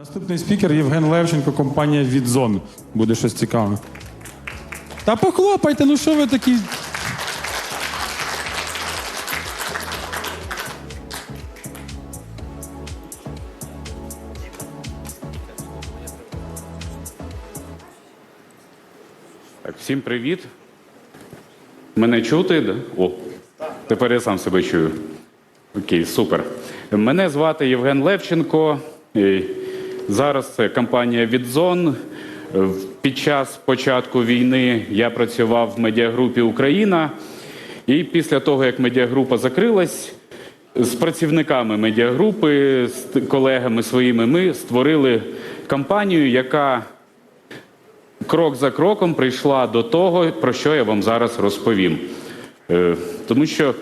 Наступний спікер Євген Левченко, компанія Відзон. Буде щось цікаве. Та похлопайте, ну що ви такі. Так, всім привіт. Мене чути? да? О, тепер я сам себе чую. Окей, супер. Мене звати Євген Левченко. Зараз це компанія Відзон. Під час початку війни я працював в медіагрупі Україна. І після того, як медіагрупа закрилась, з працівниками медіагрупи, з колегами своїми, ми створили компанію, яка крок за кроком прийшла до того, про що я вам зараз розповім. Е, Тому що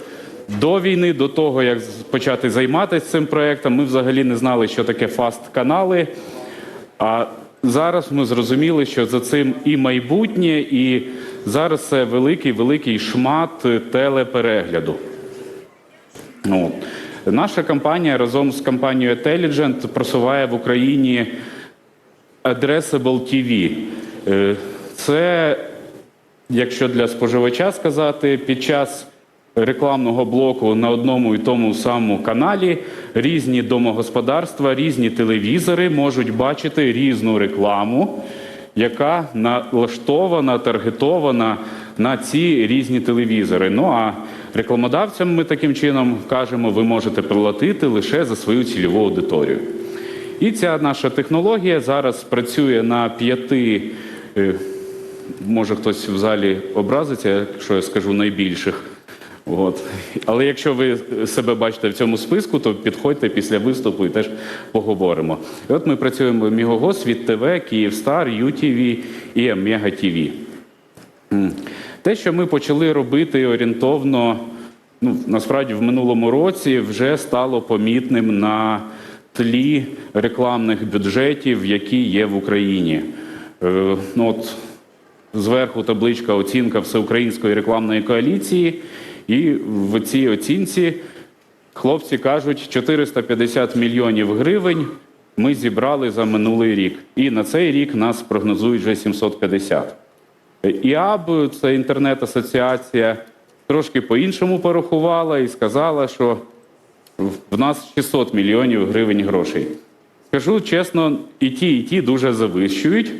до війни, до того, як почати займатися цим проєктом, ми взагалі не знали, що таке фаст-канали. А зараз ми зрозуміли, що за цим і майбутнє, і зараз це великий великий шмат е, телеперегляду. Ну, наша компанія разом з компанією Intelligent просуває в Україні Addressable TV. Е, Це, якщо для споживача сказати, під час рекламного блоку на одному і тому самому каналі різні домогосподарства, різні телевізори можуть бачити різну рекламу, яка налаштована, таргетована на ці різні телевізори. Ну а рекламодавцям ми таким чином кажемо, ви можете платити лише за свою цільову аудиторію. І ця наша технологія зараз працює на п'яти, е, може хтось в залі образиться, якщо я скажу найбільших. От. Але якщо ви себе бачите в цьому списку, то підходьте після виступу і теж поговоримо. І от ми працюємо в Мігого, Світ ТВ, Київстар, ЮТВ і Мега ТВ. Те, що ми почали робити орієнтовно, ну насправді в минулому році вже стало помітним на тлі рекламних бюджетів, які є в Україні. Е, ну от зверху табличка оцінка всеукраїнської рекламної коаліції, і в цій оцінці хлопці кажуть, 450 мільйонів гривень ми зібрали за минулий рік. І на цей рік нас прогнозують вже 750. ІАБ, це інтернет-асоціація, трошки по-іншому порахувала і сказала, що в нас 600 мільйонів гривень грошей. Скажу чесно, і ті, і ті дуже завищують,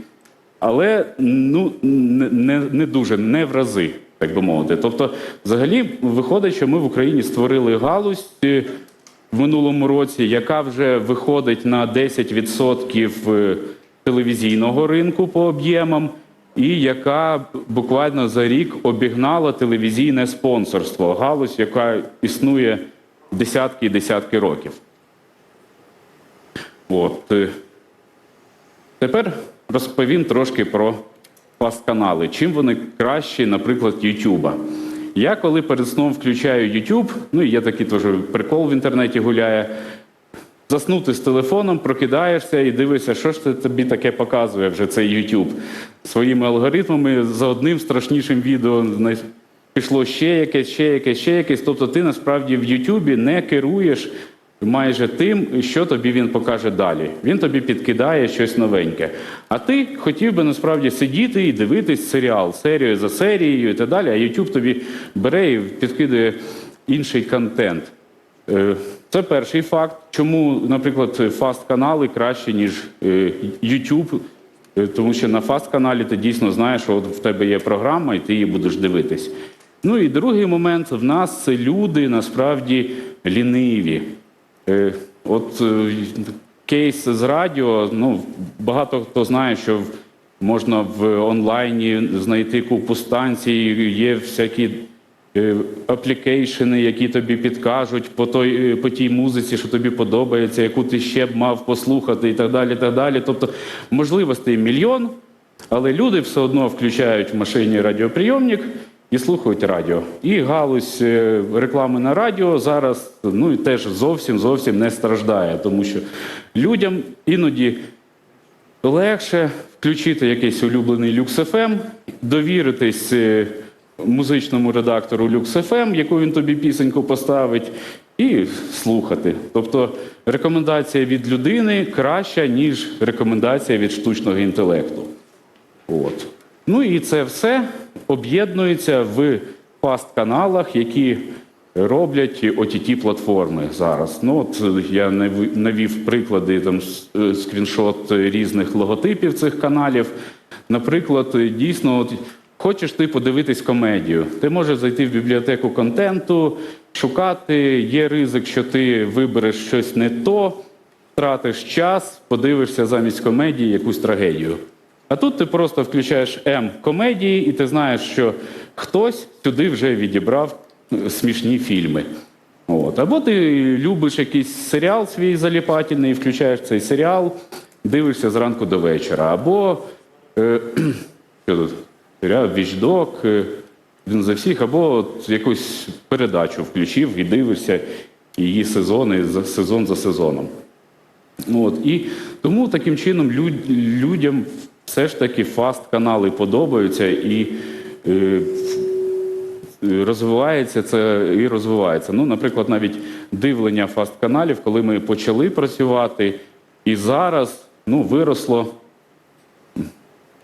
але ну, не, не, дуже, не в рази, так би мовити. Тобто, взагалі, виходить, що ми в Україні створили галузь е, в минулому році, яка вже виходить на 10% е, телевізійного ринку по об'ємам, і яка буквально за рік обігнала телевізійне спонсорство, галузь, яка існує десятки і десятки років. От. е, Тепер розповім трошки про фаст-канали. Чим вони кращі, наприклад, Ютуба. Я коли перед сном включаю YouTube, ну і є такий теж прикол в інтернеті гуляє. Заснути з телефоном, прокидаєшся і дивишся, що ж це тобі таке показує вже цей YouTube. Своїми алгоритмами за одним страшнішим відео пішло ще якесь, ще якесь, ще якесь. Тобто ти насправді в YouTube не керуєш майже тим, що тобі він покаже далі. Він тобі підкидає щось новеньке. А ти хотів би насправді сидіти і дивитись серіал серію за серією і так далі. А YouTube тобі бере і підкидає інший контент. Е, Це перший факт. Чому, наприклад, фаст-канали краще, ніж е, YouTube, Е, тому що на фаст-каналі ти дійсно знаєш, що в тебе є програма, і ти її будеш дивитись. Ну і другий момент: в нас це люди насправді ліниві. Е, От е, кейс з радіо, ну багато хто знає, що можна в онлайні знайти купу станцій, є всякі е, аплікейшени, які тобі підкажуть по той, по тій музиці, що тобі подобається, яку ти ще б мав послухати, і так далі. так далі. Тобто можливостей мільйон, але люди все одно включають в машині радіоприйомник і слухають радіо. І галузь е, реклами на радіо зараз ну, і теж зовсім зовсім не страждає, тому що людям іноді легше включити якийсь улюблений Lux FM, довіритись е, музичному редактору Lux FM, яку він тобі пісеньку поставить, і слухати. Тобто рекомендація від людини краща, ніж рекомендація від штучного інтелекту. От. Ну і це все об'єднується в фаст-каналах, які роблять ott платформи зараз. Ну, от я навів приклади там е, скріншот різних логотипів цих каналів. Наприклад, дійсно, от, хочеш ти подивитись комедію, ти можеш зайти в бібліотеку контенту, шукати. Є ризик, що ти вибереш щось не то, втратиш час, подивишся замість комедії якусь трагедію. А тут ти просто включаєш М комедії, і ти знаєш, що хтось сюди вже відібрав е, смішні фільми. От. Або ти любиш якийсь серіал свій заліпательний, включаєш цей серіал, дивишся зранку до вечора. Або е, що тут? Серіал Вічдок, е, він за всіх, або от якусь передачу включив і дивишся її сезони сезон за сезоном. От, і тому таким чином люд, людям все ж таки фаст-канали подобаються і е, розвивається це і розвивається. Ну, наприклад, навіть дивлення фаст-каналів, коли ми почали працювати, і зараз ну, виросло.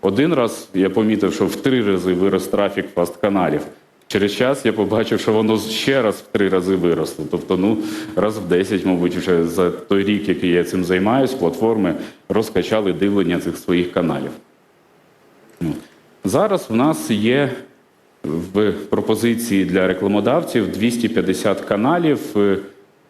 Один раз я помітив, що в три рази вирос трафік фаст-каналів. Через час я побачив, що воно ще раз в три рази виросло. Тобто, ну, раз в 10, мабуть, вже за той рік, який я цим займаюсь, платформи розкачали дивлення цих своїх каналів. Ну, Зараз в нас є в пропозиції для рекламодавців 250 каналів.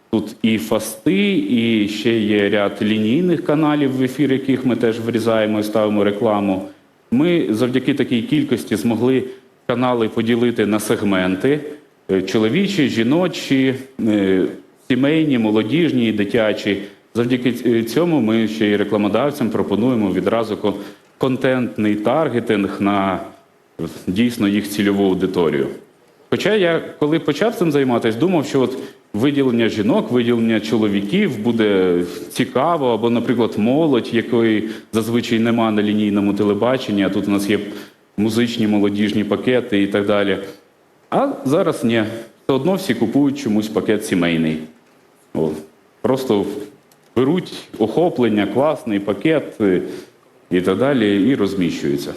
Тут і фасти, і ще є ряд лінійних каналів, в ефір яких ми теж врізаємо і ставимо рекламу. Ми завдяки такій кількості змогли канали поділити на сегменти: е, чоловічі, жіночі, е, сімейні, молодіжні, дитячі. Завдяки е, цьому ми ще й рекламодавцям пропонуємо відразу контентний таргетинг на дійсно їх цільову аудиторію. Хоча я, коли почав цим займатися, думав, що от виділення жінок, виділення чоловіків буде цікаво, або, наприклад, молодь, якої зазвичай нема на лінійному телебаченні, а тут у нас є музичні молодіжні пакети і так далі. А зараз ні. Все одно всі купують чомусь пакет сімейний. От. Просто беруть охоплення, класний пакет е, і так далі, і розміщуються.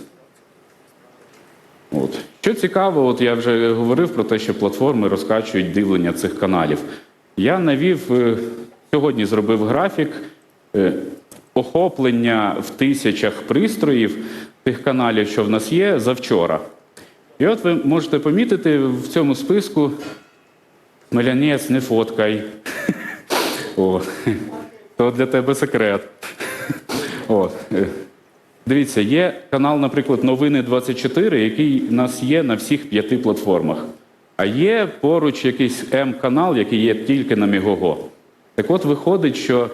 От. Що цікаво, от я вже говорив про те, що платформи розкачують дивлення цих каналів. Я навів е, сьогодні зробив графік е, охоплення в тисячах пристроїв тих каналів, що в нас є, завчора. І от ви можете помітити в цьому списку Мелянець, не фоткай. О, то для тебе секрет. От. е, Дивіться, є канал, наприклад, Новини 24, який у нас є на всіх п'яти платформах. А є поруч якийсь М-канал, який є тільки на Мігого. Так от виходить, що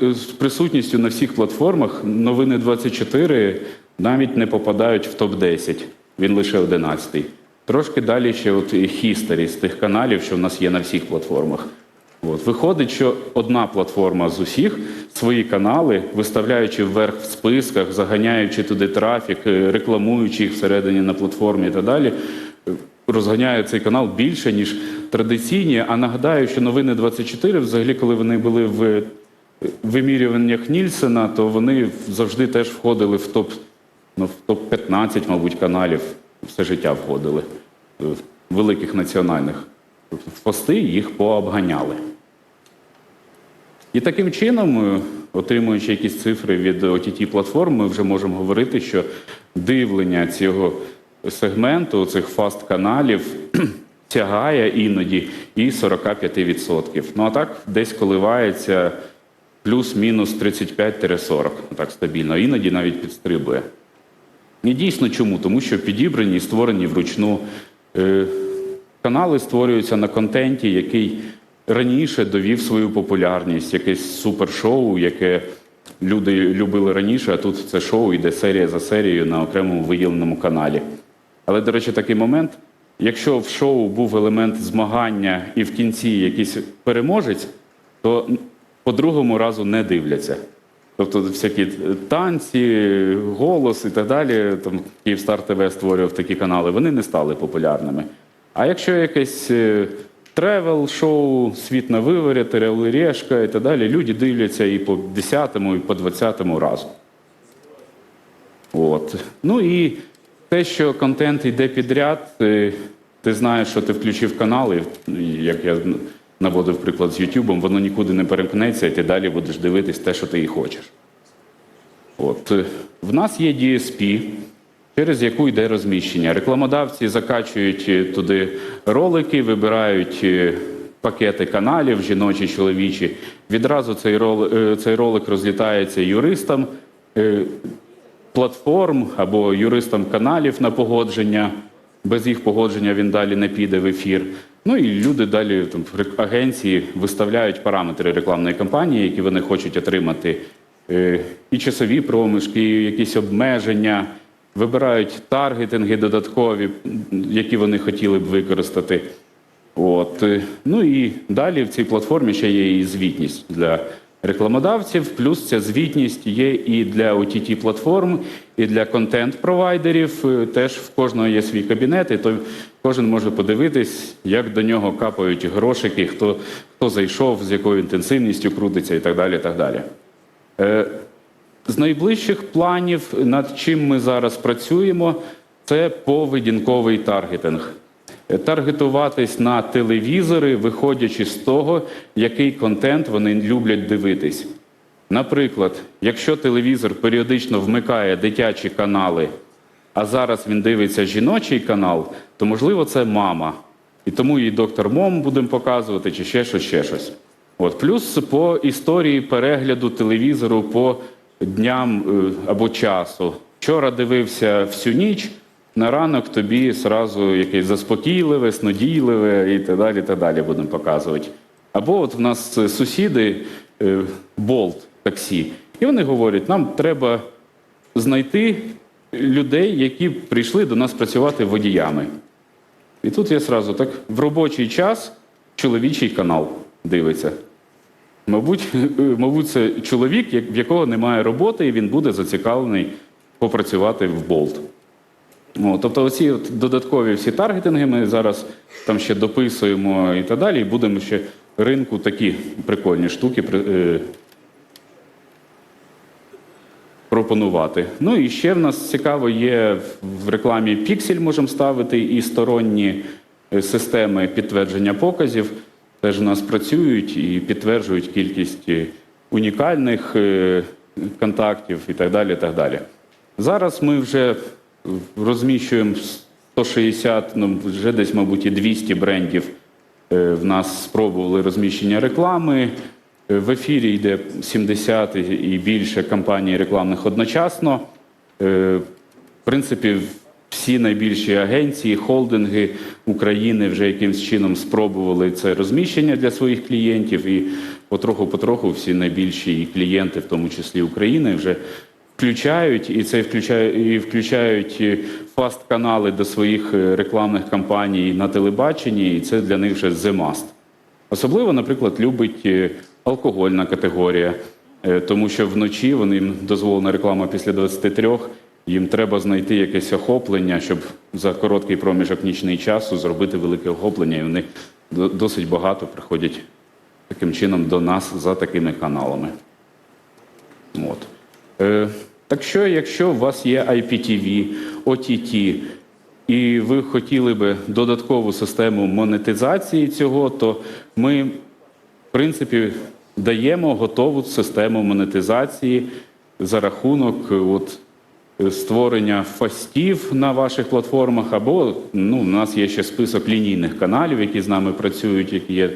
з присутністю на всіх платформах новини 24 навіть не попадають в топ-10. Він лише 11-й. Трошки далі ще от хістері з тих каналів, що в нас є на всіх платформах. От. Виходить, що одна платформа з усіх свої канали, виставляючи вверх в списках, заганяючи туди трафік, е, рекламуючи їх всередині на платформі і так далі, е, розганяє цей канал більше, ніж традиційні. А нагадаю, що новини 24, взагалі, коли вони були в вимірюваннях Нільсена, то вони завжди теж входили в топ, ну, в топ-15, мабуть, каналів. Все життя входили е, великих національних. Тобто пости їх пообганяли. І таким чином, е, отримуючи якісь цифри від ott платформ, ми вже можемо говорити, що дивлення цього сегменту, цих фаст-каналів тягає іноді і 45%. Ну а так десь коливається плюс-мінус 35-40, так стабільно, іноді навіть підстрибує. І дійсно чому? Тому що підібрані і створені вручну е, канали створюються на контенті, який раніше довів свою популярність, якесь супершоу, яке люди любили раніше, а тут це шоу йде серія за серією на окремому виділеному каналі. Але, до речі, такий момент. Якщо в шоу був елемент змагання і в кінці якийсь переможець, то по другому разу не дивляться. Тобто всякі танці, голос і так далі. Там Київстар ТВ створював такі канали, вони не стали популярними. А якщо якесь е, тревел шоу, світ на виворі, Орел і і так далі. Люди дивляться і по 10-му, і по 20-му разу. От. Ну і те, що контент йде підряд, ти, ти знаєш, що ти включив канал, і як я наводив приклад з Ютубом, воно нікуди не перемкнеться, і ти далі будеш дивитись те, що ти і хочеш. От. е, В нас є DSP, через яку йде розміщення. Рекламодавці закачують е, туди ролики, вибирають е, пакети каналів, жіночі, чоловічі. Відразу цей ролик, цей ролик розлітається юристам. е, платформ або юристам каналів на погодження. Без їх погодження він далі не піде в ефір. Ну і люди далі там, агенції виставляють параметри рекламної кампанії, які вони хочуть отримати. Е, І часові проміжки, і якісь обмеження, вибирають таргетинги додаткові, які вони хотіли б використати. От. е, Ну і далі в цій платформі ще є і звітність для рекламодавців. Плюс ця звітність є і для ott платформ, і для контент-провайдерів. Е, Теж в кожного є свій кабінет, і то кожен може подивитись, як до нього капають грошики, хто, хто зайшов, з якою інтенсивністю крутиться і так далі. Так далі. Е, З найближчих планів, над чим ми зараз працюємо, це поведінковий таргетинг. Е, Таргетуватись на телевізори, виходячи з того, який контент вони люблять дивитись. Наприклад, якщо телевізор періодично вмикає дитячі канали, а зараз він дивиться жіночий канал, то можливо це мама. І тому їй доктор Мом будемо показувати, чи ще щось, ще щось. От. Плюс по історії перегляду телевізору по дням е, або часу. Вчора дивився всю ніч, на ранок тобі сразу якесь заспокійливе, снодійливе і так далі, так далі будемо показувати. Або от в нас е, сусіди е, Болт таксі, і вони говорять, нам треба знайти людей, які прийшли до нас працювати водіями. І тут я сразу так в робочий час чоловічий канал дивиться. Мабуть, мабуть, це чоловік, в якого немає роботи, і він буде зацікавлений попрацювати в болт. О, тобто, оці от додаткові всі таргетинги ми зараз там ще дописуємо і так далі, і будемо ще ринку такі прикольні штуки е, пропонувати. Ну і ще в нас цікаво є в рекламі Pixel можемо ставити і сторонні е, системи підтвердження показів. Теж у нас працюють і підтверджують кількість е, унікальних е, контактів і так далі. і так далі. Зараз ми вже розміщуємо 160, ну вже десь, мабуть, і 200 брендів Е, В нас спробували розміщення реклами. Е, В ефірі йде 70 і більше кампаній рекламних одночасно. Е, В принципі, всі найбільші агенції, холдинги України вже якимсь чином спробували це розміщення для своїх клієнтів. І потроху-потроху всі найбільші клієнти, в тому числі України, вже включають і це включає і включають е, фаст-канали до своїх е, рекламних кампаній на телебаченні, і це для них вже the must. Особливо, наприклад, любить е, алкогольна категорія, тому що вночі вони їм дозволена реклама після 23, їм треба знайти якесь охоплення, щоб за короткий проміжок нічний часу зробити велике охоплення, і вони до- досить багато приходять таким чином до нас за такими каналами. От. Е, так що, якщо у вас є IPTV, OTT, і ви хотіли би додаткову систему монетизації цього, то ми, в принципі, даємо готову систему монетизації за рахунок от, створення фастів на ваших платформах, або ну, у нас є ще список лінійних каналів, які з нами працюють, які є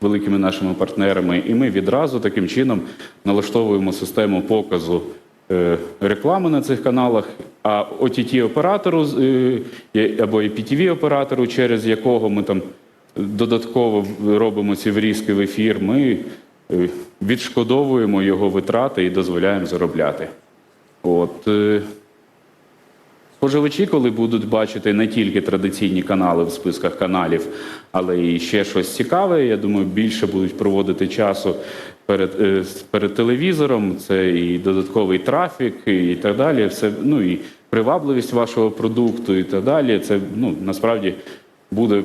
великими нашими партнерами. І ми відразу таким чином налаштовуємо систему показу реклами на цих каналах, а OTT-оператору з- е, або IPTV-оператору, через якого ми там додатково робимо ці врізки в ефір, ми е, відшкодовуємо його витрати і дозволяємо заробляти. От, е, Споживачі, коли будуть бачити не тільки традиційні канали в списках каналів, але і ще щось цікаве, я думаю, більше будуть проводити часу перед, е, перед телевізором. Це і додатковий трафік, і так далі. Все, ну і привабливість вашого продукту, і так далі. Це ну, насправді буде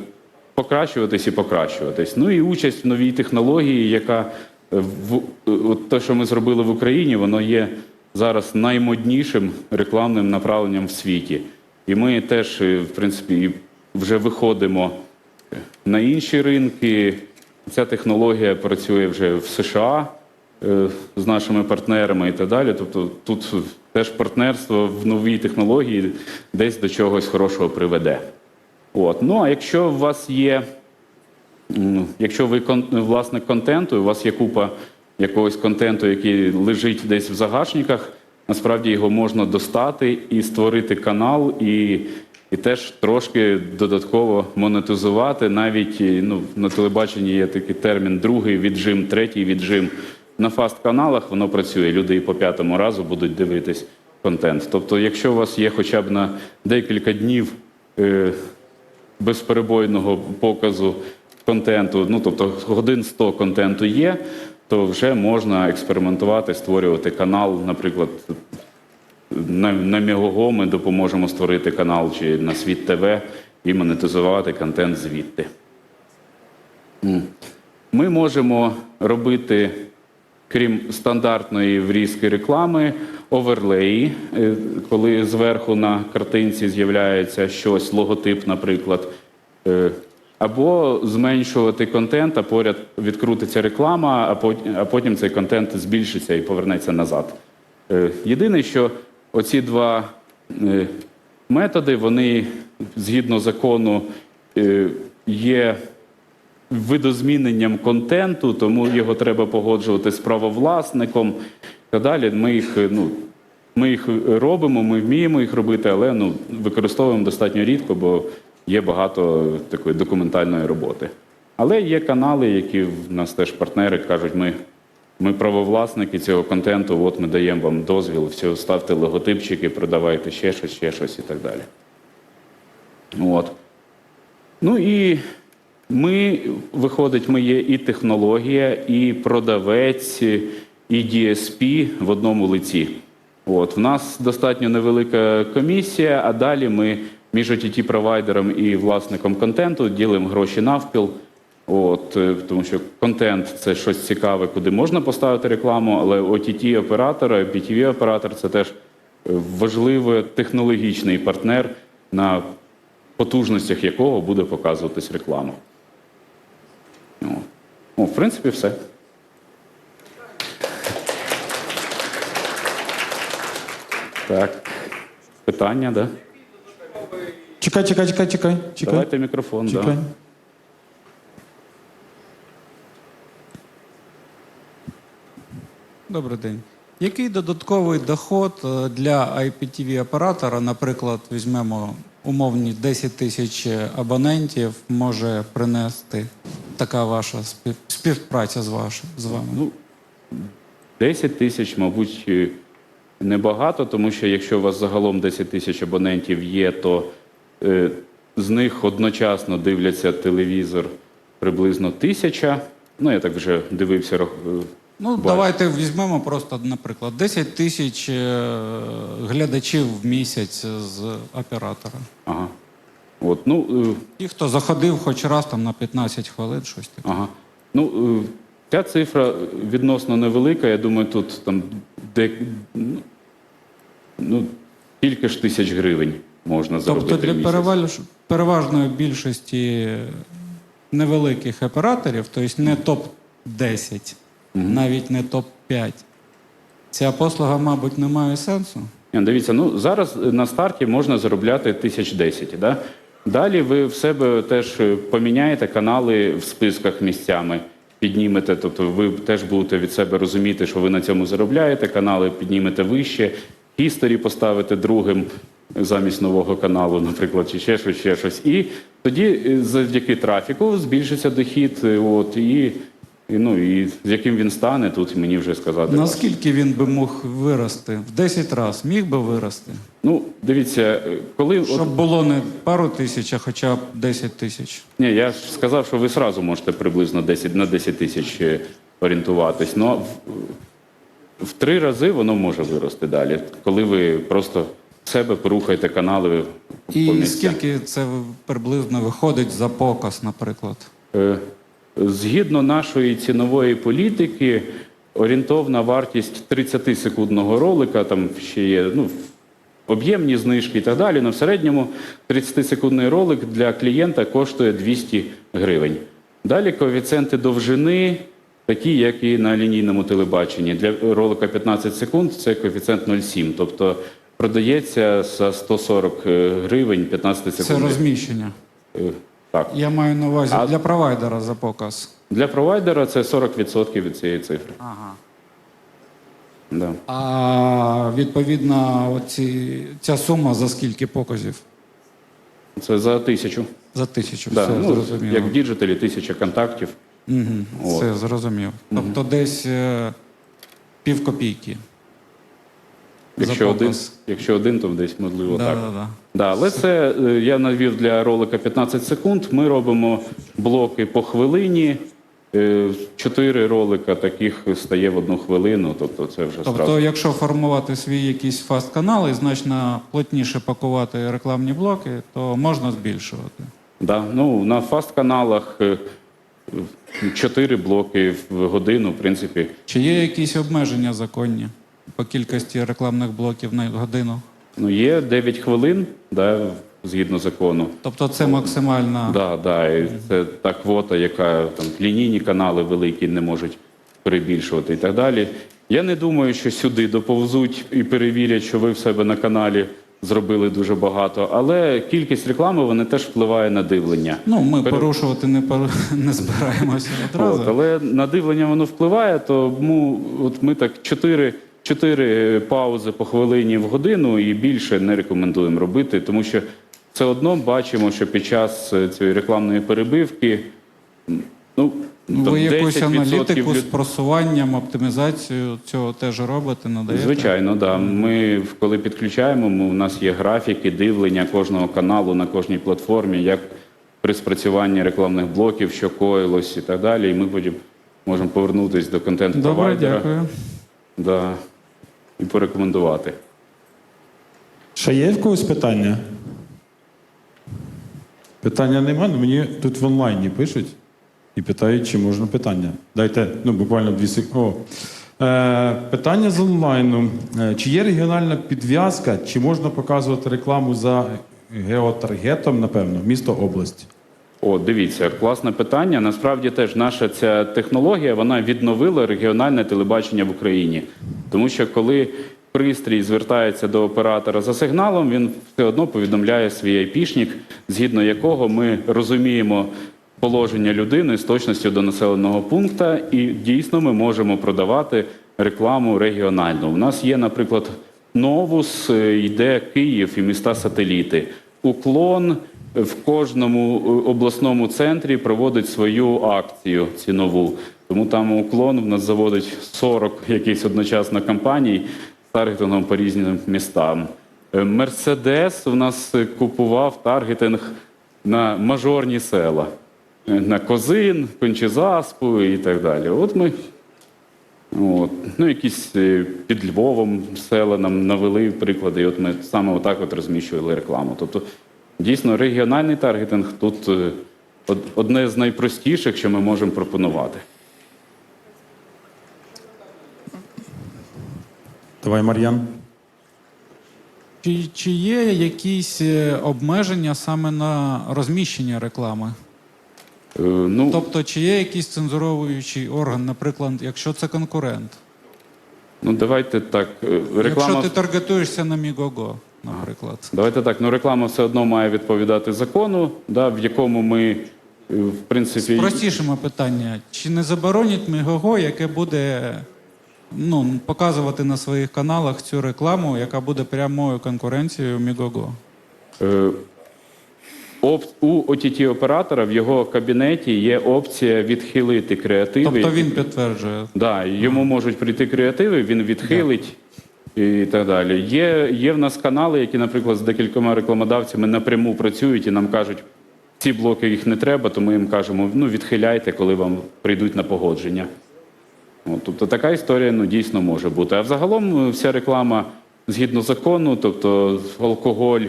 покращуватись і покращуватись. Ну і участь в новій технології, яка е, в е, от те, що ми зробили в Україні, воно є зараз наймоднішим рекламним направленням в світі. І ми теж, в принципі, вже виходимо на інші ринки. Ця технологія працює вже в США е, з нашими партнерами і так далі. Тобто тут теж партнерство в новій технології десь до чогось хорошого приведе. От. Ну а якщо у вас є, якщо ви власник контенту, у вас є купа якогось контенту, який лежить десь в загашниках, насправді його можна достати і створити канал, і, і теж трошки додатково монетизувати. Навіть ну, на телебаченні є такий термін другий віджим, третій віджим. На фаст-каналах воно працює. Люди і по п'ятому разу будуть дивитись контент. Тобто, якщо у вас є хоча б на декілька днів е, безперебойного показу контенту, ну тобто годин 100 контенту є, то вже можна експериментувати, створювати канал, наприклад. На, на Мегого ми допоможемо створити канал чи на Світ ТВ і монетизувати контент звідти. Ми можемо робити, крім стандартної врізки реклами, оверлеї, е, коли зверху на картинці з'являється щось, логотип, наприклад. Е, Або зменшувати контент, а поряд відкрутиться реклама, а потім, цей контент збільшиться і повернеться назад. Е, Єдине, що оці два е, методи, вони згідно закону е, є видозміненням контенту, тому його треба погоджувати з правовласником і так далі. Ми їх, е, ну, ми їх робимо, ми вміємо їх робити, але ну, використовуємо достатньо рідко, бо є багато такої документальної роботи. Але є канали, які в нас теж партнери кажуть, ми, ми правовласники цього контенту, от ми даємо вам дозвіл, все, ставте логотипчики, продавайте ще щось, ще щось і так далі. От. Ну і ми, виходить, ми є і технологія, і продавець, і DSP в одному лиці. От. В нас достатньо невелика комісія, а далі ми між ott провайдером і власником контенту ділимо гроші навпіл. От, е, тому що контент це щось цікаве, куди можна поставити рекламу, але ott оператор PTV оператор це теж важливий технологічний партнер, на потужностях якого буде показуватись реклама. О, О, в принципі, все. Так. Питання, да? Чекай, чекай, чекай, чекай. чекай. Давайте мікрофон. Чекай. Да. Добрий день. Який додатковий доход е, для IPTV оператора, наприклад, візьмемо умовні 10 тисяч абонентів, може принести така ваша спів- співпраця з, ваш, з вами? Ну, 10 тисяч, мабуть, е, небагато, тому що якщо у вас загалом 10 тисяч абонентів є, то е, з них одночасно дивляться телевізор приблизно тисяча. Ну, я так вже дивився. Ну, бачу. давайте візьмемо просто, наприклад, 10 тисяч е, глядачів в місяць з оператора. Ага. От, ну, е, Ті, хто заходив хоч раз там на 15 хвилин, щось таке. Ага. Ну, е, ця цифра відносно невелика. Я думаю, тут там де, ну, ну, кілька ж тисяч гривень можна заробити. Тобто в для місяць. переваж... переважної більшості невеликих операторів, тобто не топ-10, навіть не топ-5, ця послуга, мабуть, не має сенсу. Дивіться, ну зараз на старті можна заробляти тисяч десять. Да? Далі ви в себе теж поміняєте канали в списках місцями, піднімете, тобто ви теж будете від себе розуміти, що ви на цьому заробляєте, канали піднімете вище, хісторі поставите другим замість нового каналу, наприклад, чи ще щось, ще щось. І тоді е, завдяки трафіку збільшиться дохід, е, от, і, і, ну, і з яким він стане, тут мені вже сказати. Наскільки він би мог вирости? В 10 разів міг би вирости? Ну, дивіться, коли. от- Щоб було не пару тисяч, а хоча б 10 тисяч. Ні, я ж сказав, що ви сразу можете приблизно 10, на 10 тисяч е, орієнтуватись. Ну, в, в три рази воно може вирости далі, коли ви просто себе порухайте канали. І місцях. скільки це приблизно виходить за показ, наприклад? Е, Згідно нашої цінової політики, орієнтовна вартість 30-секундного ролика, там ще є ну, об'ємні знижки і так далі. але в середньому 30-секундний ролик для клієнта коштує 200 гривень. Далі коефіцієнти довжини, такі, як і на лінійному телебаченні. Для ролика 15 секунд це коефіцієнт 0,7. Тобто продається за 140 гривень 15 Це розміщення. Так. Я маю на увазі А- для провайдера за показ. Для провайдера це 40% від цієї цифри. Ага. Да. А відповідно, оці, ця сума за скільки показів? Це за тисячу. За тисячу. Да. Все Ну, зрозуміло. як в діджиталі, тисяча контактів. Угу. От. Все зрозумів. Тобто десь е, пів копійки. Якщо один, якщо один, то десь можливо Да, так. да, да. Да, але це е, я навів для ролика 15 секунд. Ми робимо блоки по хвилині. Е, Чотири ролика таких стає в одну хвилину. Тобто це вже Тобто, зразу. якщо формувати свій якийсь фаст-канал і значно плотніше пакувати рекламні блоки, то можна збільшувати. Да. Ну, на фаст-каналах е, чотири блоки в годину, в принципі. Чи є якісь обмеження законні по кількості рекламних блоків на годину? Ну, є 9 хвилин, да, згідно закону. Тобто це максимальна. Да, да, і це та квота, яка там лінійні канали великі не можуть перебільшувати і так далі. Я не думаю, що сюди доповзуть і перевірять, що ви в себе на каналі зробили дуже багато, але кількість реклами вони теж впливає на дивлення. Ну, ми Пере- порушувати не, пор- не збираємося одразу. От, але на дивлення воно впливає, тому от ми так чотири, чотири паузи по хвилині в годину і більше не рекомендуємо робити, тому що все одно бачимо, що під час е, цієї рекламної перебивки ну, там Ви якусь 10% аналітику з просуванням, оптимізацію цього теж робите, надаєте? Звичайно, да. Ми коли підключаємо, ми, у нас є графіки дивлення кожного каналу на кожній платформі, як при спрацюванні рекламних блоків, що коїлось і так далі. І ми потім можемо повернутися до контент Добре, дякую. Да, і порекомендувати. Ще є в когось питання? Питання немає, але мені тут в онлайні пишуть і питають, чи можна питання. Дайте ну, буквально дві секунди. Е, питання з онлайну. Е, чи є регіональна підв'язка, чи можна показувати рекламу за геотаргетом, напевно, місто область? О, дивіться, класне питання. Насправді теж наша ця технологія вона відновила регіональне телебачення в Україні. Тому що коли пристрій звертається до оператора за сигналом, він все одно повідомляє свій айпішник, згідно якого ми розуміємо положення людини з точністю до населеного пункту, і дійсно ми можемо продавати рекламу регіональну. У нас є, наприклад, Новус, е, йде Київ і міста сателіти. Уклон в кожному е, обласному центрі проводить свою акцію цінову. Тому там уклон в нас заводить 40 якихось одночасно кампаній з таргетингом по різним містам. Е, Мерседес в нас купував таргетинг на мажорні села, Е, на Козин, Кончезаспу і так далі. От ми От. Ну, якісь під Львовом села нам навели приклади, і от ми саме отак от розміщували рекламу. Тобто, дійсно, регіональний таргетинг тут е, одне з найпростіших, що ми можемо пропонувати. Давай, Мар'ян. Чи, чи є якісь е, обмеження саме на розміщення реклами? Е, Ну, Тобто, чи є якийсь цензуровуючий орган, наприклад, якщо це конкурент? ну давайте так. е, Якщо ти таргетуєшся на Мігого, наприклад. давайте так. Ну, реклама все одно має відповідати закону, да, в якому ми, е, в принципі, Простішимо питання: чи не заборонять Мігого, яке буде ну, показувати на своїх каналах цю рекламу, яка буде прямою конкуренцією Мігого? Е, оп- У OTT-оператора в його кабінеті є опція відхилити креативи. Тобто він підтверджує. Да, йому можуть прийти креативи, він відхилить і так далі. Є, є в нас канали, які, наприклад, з декількома рекламодавцями напряму працюють і нам кажуть, ці блоки їх не треба, то ми їм кажемо, ну відхиляйте, коли вам прийдуть на погодження. От, тобто така історія ну, дійсно може бути. А взагалом е, вся реклама згідно закону, тобто алкоголь,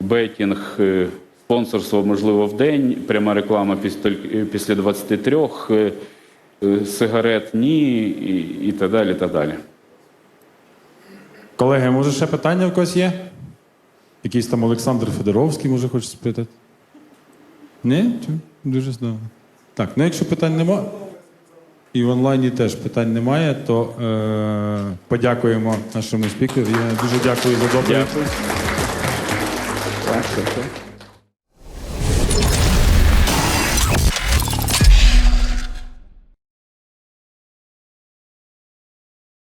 бетінг, е, спонсорство можливо в день, пряма реклама після, після 23, е, е, сигарет ні і, і так далі. так далі. Колеги, може ще питання в когось є? Якийсь там Олександр Федоровський, може, хоче спитати? Ні? Дуже здорово. Так, ну якщо питань немає, і в онлайні теж питань немає, то е- подякуємо нашому спікеру. Я дуже дякую за доповідь. Дякую.